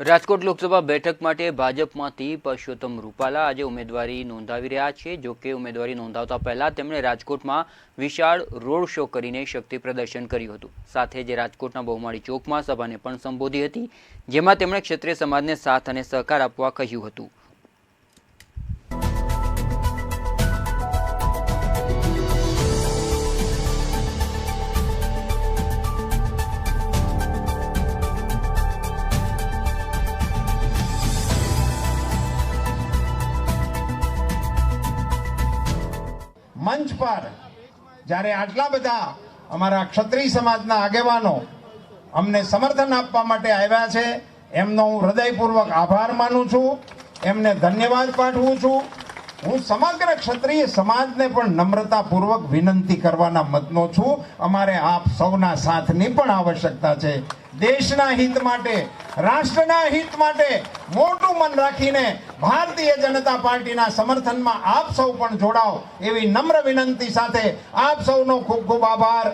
રાજકોટ લોકસભા બેઠક માટે ભાજપમાંથી પરસોત્તમ રૂપાલા આજે ઉમેદવારી નોંધાવી રહ્યા છે. જો કે ઉમેદવારી નોંધાવતા પહેલા તેમણે રાજકોટમાં વિશાળ રોડ શો કરીને શક્તિ પ્રદર્શન કર્યું હતું. સાથે જે રાજકોટના બહુમાળી ચોકમાં સભાને પણ સંબોધી હતી, જેમાં તેમણે ક્ષત્રિય સમાજને સાથ અને સહકાર આપવા કહ્યું હતું. મંચ પર જ્યારે આટલા બધા અમારા ક્ષત્રિય સમાજના આગેવાનો અમને સમર્થન આપવા માટે આવ્યા છે, એમનો હું હૃદયપૂર્વક આભાર માનું છું, એમને ધન્યવાદ પાઠવું છું. હું સમગ્ર ક્ષત્રિય સમાજને પણ નમ્રતાપૂર્વક વિનંતી કરવાના મતનો છું. અમારે આપ સૌના સાથની પણ આવશ્યકતા છે. દેશના હિત માટે, રાષ્ટ્રના હિત માટે મોટું મન રાખીને ભારતીય જનતા પાર્ટીના સમર્થનમાં આપ સૌ પણ જોડાઓ એવી નમ્ર વિનંતી સાથે આપ સૌનો ખૂબ ખૂબ આભાર.